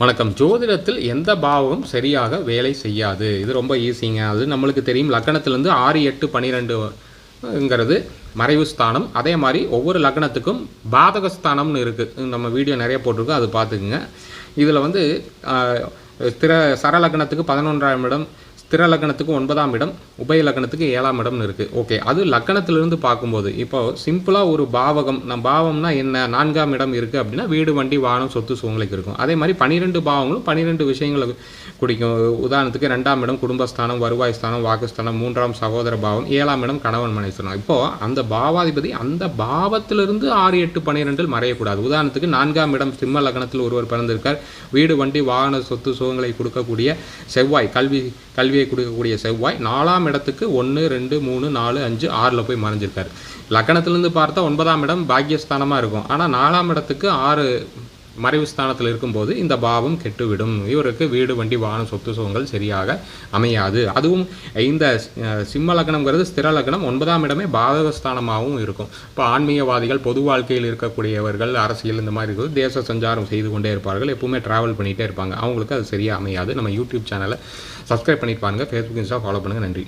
வணக்கம். ஜோதிடத்தில் எந்த பாவமும் சரியாக வேலை செய்யாது. இது ரொம்ப ஈஸிங்க அது நம்மளுக்கு தெரியும். லக்கணத்திலேருந்து ஆறு எட்டு பன்னிரெண்டுங்கிறது மறைவு ஸ்தானம். அதே மாதிரி ஒவ்வொரு லக்னத்துக்கும் பாதக ஸ்தானம்னு இருக்குது நம்ம வீடியோ நிறைய போட்டிருக்கோம். அது பார்த்துக்குங்க. இதில் வந்து திர சரலக்னத்துக்கு சர லக்னத்துக்கு பதினொன்றாம் இடம் ஸ்திர லக்னத்துக்கு ஒன்பதாம் இடம் உபய லக்னத்துக்கு ஏழாம் இடம்னு இருக்குது ஓகே அது லக்கணத்திலிருந்து பார்க்கும்போது இப்போ சிம்பிளாக ஒரு பாவகம் நம் பாவம்னா என்ன நான்காம் இடம் இருக்குது அப்படின்னா வீடு வண்டி வாகனம் சொத்து சுகங்களுக்கு இருக்கும். அதே மாதிரி பன்னிரெண்டு பாவங்களும் பன்னிரெண்டு விஷயங்களை குடிக்கும் உதாரணத்துக்கு ரெண்டாம் இடம் குடும்பஸ்தானம் வருவாய் ஸ்தானம் வாக்குஸ்தானம் மூன்றாம் சகோதர பாவம் ஏழாம் இடம் கணவன் மனைவி ஸ்தானம். இப்போது அந்த பாவாதிபதி அந்த பாவத்திலிருந்து ஆறு எட்டு பன்னிரெண்டில் மறையக்கூடாது. உதாரணத்துக்கு நான்காம் இடம் சிம்ம லக்னத்தில் ஒருவர் பிறந்திருக்கார். வீடு வண்டி வாகன சொத்து சுகங்களை கொடுக்கக்கூடிய செவ்வாய் கல்வி கல்வி கல்வியை கொடுக்கக்கூடிய செவ்வாய் நாலாம் இடத்துக்கு ஒன்று ரெண்டு மூணு நாலு அஞ்சு ஆறில் போய் மறைஞ்சிருக்காரு. லக்கணத்திலேருந்து பார்த்தா ஒன்பதாம் இடம் பாக்கியஸ்தானமாக இருக்கும். ஆனால் நாலாம் இடத்துக்கு ஆறு மறைவு ஸ்தானத்தில் இருக்கும்போது இந்த பாவம் கெட்டுவிடும். இவருக்கு வீடு வண்டி வாகனம் சொத்து சுகங்கள் சரியாக அமையாது. அதுவும் இந்த சிம்ம லக்னம்ங்கிறது ஸ்திர லக்னம். ஒன்பதாம் இடமே பாதகஸ்தானமாகவும் இருக்கும். இப்போ ஆன்மீகவாதிகள் பொது வாழ்க்கையில் இருக்கக்கூடியவர்கள் அரசியல் இந்த மாதிரி இருக்குது. தேச சஞ்சாரம் செய்து கொண்டே இருப்பார்கள். எப்பவுமே ட்ராவல் பண்ணிகிட்டே இருப்பாங்க. அவங்களுக்கு அது சரியாக அமையாது. நம்ம யூடியூப் சேனலை சப்ஸ்கிரைப் பண்ணிட்டு பாருங்க. ஃபேஸ்புக் இன்ஸ்டா ஃபாலோ பண்ணுங்கள் நன்றி.